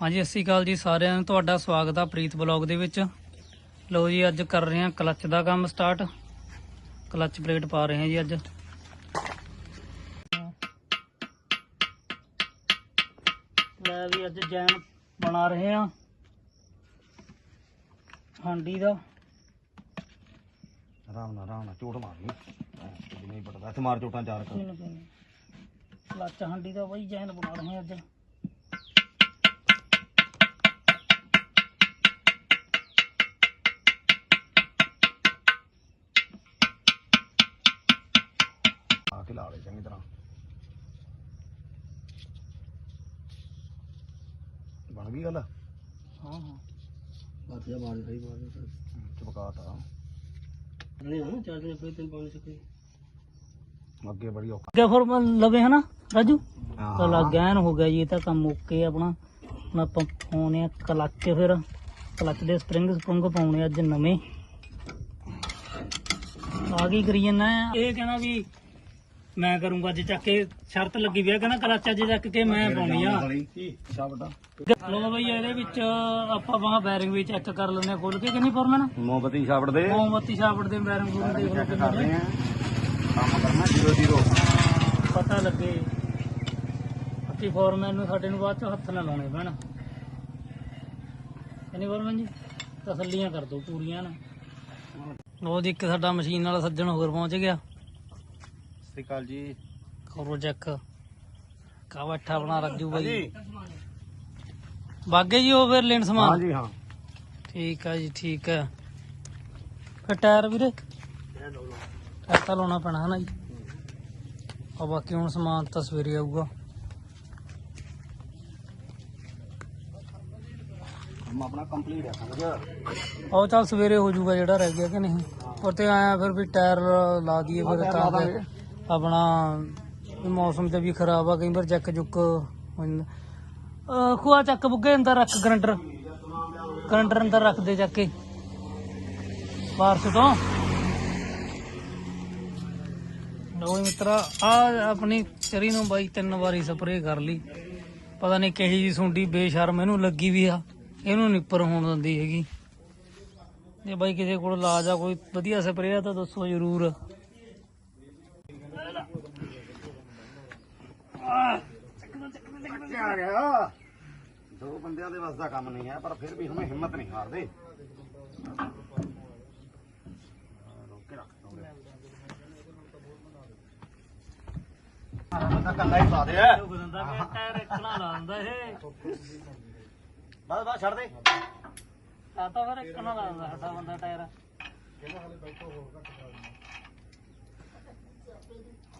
ਹਾਂਜੀ ਸਤਿ ਸ਼੍ਰੀ ਅਕਾਲ ਜੀ ਸਾਰਿਆਂ ਨੂੰ। ਤੁਹਾਡਾ ਸਵਾਗਤ ਆ ਪ੍ਰੀਤ ਬਲੌਗ ਦੇ ਵਿੱਚ। ਲਓ ਜੀ ਅੱਜ ਕਰ ਰਹੇ ਹਾਂ ਕਲੱਚ ਦਾ ਕੰਮ ਸਟਾਰਟ। ਕਲੱਚ ਪਲੇਟ ਪਾ ਰਹੇ ਹਾਂ ਜੀ ਅੱਜ। ਲੈ ਵੀ ਅੱਜ ਜੈਨ ਬਣਾ ਰਹੇ ਹਾਂ। ਹਾਂਡੀ ਦਾ। ਆਰਾਮ ਨਾਲ ਆਰਾਮ ਨਾਲ ਝੂਠ ਮਾਰਨੀ ਨਹੀਂ ਪਟਦਾ ਇੱਥੇ ਮਾਰ ਝੂਠਾਂ ਚਾਰ ਕਰ। ਕਲੱਚ ਹਾਂਡੀ ਦਾ ਬਈ ਜੈਨ ਬਣਾ ਰਹੇ ਹਾਂ ਅੱਜ। ਲਾ ਲੈ ਚੰਗੀ ਤਰ੍ਹਾਂ। ਬਣ ਗਈ ਗੱਲ? ਹਾਂ ਹਾਂ। ਬਾਤੀਆ ਬਾਣ ਰਹੀ ਬਾਣ ਚਪਕਾਤਾ। ਅਰੇ ਹਾਂ ਚਾਰ ਦਿਨ ਫਿਰ ਤਿੰਨ ਪਾਣੀ ਸਕੇ। ਅੱਗੇ ਬੜੀ ਔਖਾ। ਅੱਗੇ ਫਿਰ ਹਨਾ ਰਾਜੂ? ਹਾਂ। ਚਲ ਗੈਨ ਹੋ ਗਿਆ ਜੀ ਇਹ ਤਾਂ ਕੰਮ ਓਕੇ ਆਪਣਾ। ਹੁਣ ਆਪਾਂ ਪਾਉਣੇ ਆ ਕਲੱਚ ਫਿਰ। ਕਲੱਚ ਦੇ ਸਪਰਿੰਗ ਸਪਰੁੰਗ ਪਾਉਣੇ ਅੱਜ ਨਵੇਂ। ਆ ਕੀ ਕਰੀ ਜਾਂਦਾ ਇਹ ਕਹਿੰਦਾ ਵੀ ਮੈਂ ਕਰੂੰਗਾ ਅੱਜ ਚੱਕ ਕੇ ਸ਼ਰਤ ਲੱਗੀ ਵੀ ਆ ਕਹਿੰਦਾ ਕਲੱਚ ਅੱਜ ਚੱਕ ਕੇ ਮੈਂ ਪਾਉਣੀ ਆ। ਲੋ ਬਈ ਇਹਦੇ ਵਿੱਚ ਆਪਾਂ ਬਾਹ ਬੈਰਿੰਗ ਵੀ ਚੈੱਕ ਕਰ ਲੈਂਦੇ ਆ ਖੋਲ ਕੇ ਕਿੰਨੀ ਫੋਰਮੈਨ ਮੋਮਬਤੀ ਛਾਪੜ ਦੇ। ਮੋਮਬੱਤੀ ਛਾਪੜ ਦੇ ਬੈਰਿੰਗ ਦੇਖ ਲਓ ਚੈੱਕ ਕਰ ਕਿੰਨੇ ਰਹੇ ਆ। ਕੰਮ ਕਰਨਾ 00 ਪਤਾ ਲੱਗੇ। ਅੱਤੀ ਫੋਰਮੈਨ ਨੂੰ ਸਾਡੇ ਨੂੰ ਬਾਅਦ ਚ ਹੱਥ ਨਾ ਲਾਉਣੇ ਪੈਣ। ਫੋਰਮੈਨ ਜੀ? ਤਸੱਲੀਆਂ ਕਰ ਦੋ ਪੂਰੀਆਂ ਨਾ। ਲੋ ਜੀ ਇੱਕ ਸਾਡਾ ਮਸ਼ੀਨ ਵਾਲਾ ਸੱਜਣ ਹੋਰ ਪਹੁੰਚ ਗਿਆ। ਸ਼੍ਰੀ ਅਕਾਲ ਜੀ। ਕਰੋ ਚੈੱਕ ਕਾ ਬੈਠਾ ਬਣਾ ਰੱਜੂ ਬਾਈ। ਬਾਗੇ ਜੀ ਉਹ ਫਿਰ ਲੈਣ ਹਾਂ ਸਮਾਨ? ਜੀ ਹਾਂ। ਠੀਕ ਆ ਜੀ ਠੀਕ ਆ। ਫਿਰ ਟਾਇਰ ਵੀਰੇ? ਟਾਇਰ ਤਾਂ ਲਾਉਣਾ ਪੈਣਾ ਹੈ ਨਾ ਜੀ। ਆ ਬਾਕੀ ਹੁਣ ਸਮਾਨ ਤਾਂ ਸਵੇਰੇ ਆਊਗਾ। ਕੰਮ ਆਪਣਾ ਕੰਪਲੀਟ ਹੈ ਸਮਝ ਉਹ ਚੱਲ ਸਵੇਰੇ ਹੋ ਜਾਊਗਾ ਜਿਹੜਾ ਰਹਿ ਗਿਆ ਕਿ ਨਹੀਂ। ਪਰ ਤੇ ਆਇਆ ਫਿਰ ਵੀ ਟਾਇਰ ਲਾ ਦਈਏ ਫਿਰ ਤਾਂ ਫਿਰ। ਆਪਣਾ ਮੌਸਮ ਤੇ ਵੀ ਖਰਾਬ ਆ, ਕਈ ਵਾਰ ਚੱਕ ਚੁੱਕ ਖੂਆ ਚੱਕ ਬੁੱਗੇ ਅੰਦਰ ਰੱਖ ਗਰੰਟਰ ਗਰੰਟਰ ਅੰਦਰ ਰੱਖ ਦੇ ਚੱਕ ਕੇ। ਬਾਰਸ ਤੋਂ। ਲੋ ਮਿੱਤਰਾ, ਆ ਆਪਣੀ ਚਰੀ ਨੂੰ ਬਾਈ ਤਿੰਨ ਵਾਰੀ ਸਪਰੇਅ ਕਰ ਲਈ। ਪਤਾ ਨਹੀਂ ਕਿਹੀ ਜੀ ਸੁੰਡੀ, ਬੇਸ਼ਰਮ ਇਹਨੂੰ ਲੱਗੀ ਵੀ ਆ। ਇਹਨੂੰ ਨਿੱਪਰ ਹੋਣ ਦਿੰਦੀ ਹੈਗੀ। ਜੇ ਬਾਈ ਕਿਸੇ ਕੋਲ ਇਲਾਜ ਆ, ਕੋਈ ਵਧੀਆ ਸਪਰੇਅ ਆ, ਤਾਂ ਦੱਸੋ ਜਰੂਰ। ਆ ਗਿਆ ਦੋ ਬੰਦਿਆਂ ਦੇ ਵੱਸ ਦਾ ਕੰਮ ਨਹੀਂ ਹੈ ਪਰ ਫਿਰ ਵੀ ਹਮੇ ਹਿੰਮਤ ਨਹੀਂ ਹਾਰਦੇ। ਰੋਕ ਰੱਖ ਬੰਦਾ ਕੱਲਾ ਹੀ ਪਾ ਦੇ। ਬੰਦਾ ਟਾਇਰ ਇਕਣਾ ਲਾ ਦਿੰਦਾ ਇਹ। ਬਸ ਬਸ ਛੱਡ ਦੇ। ਆ ਤਾਂ ਫਿਰ ਇਕਣਾ ਲਾ ਦਿੰਦਾ ਸਾਡਾ ਬੰਦਾ ਟਾਇਰ। baby?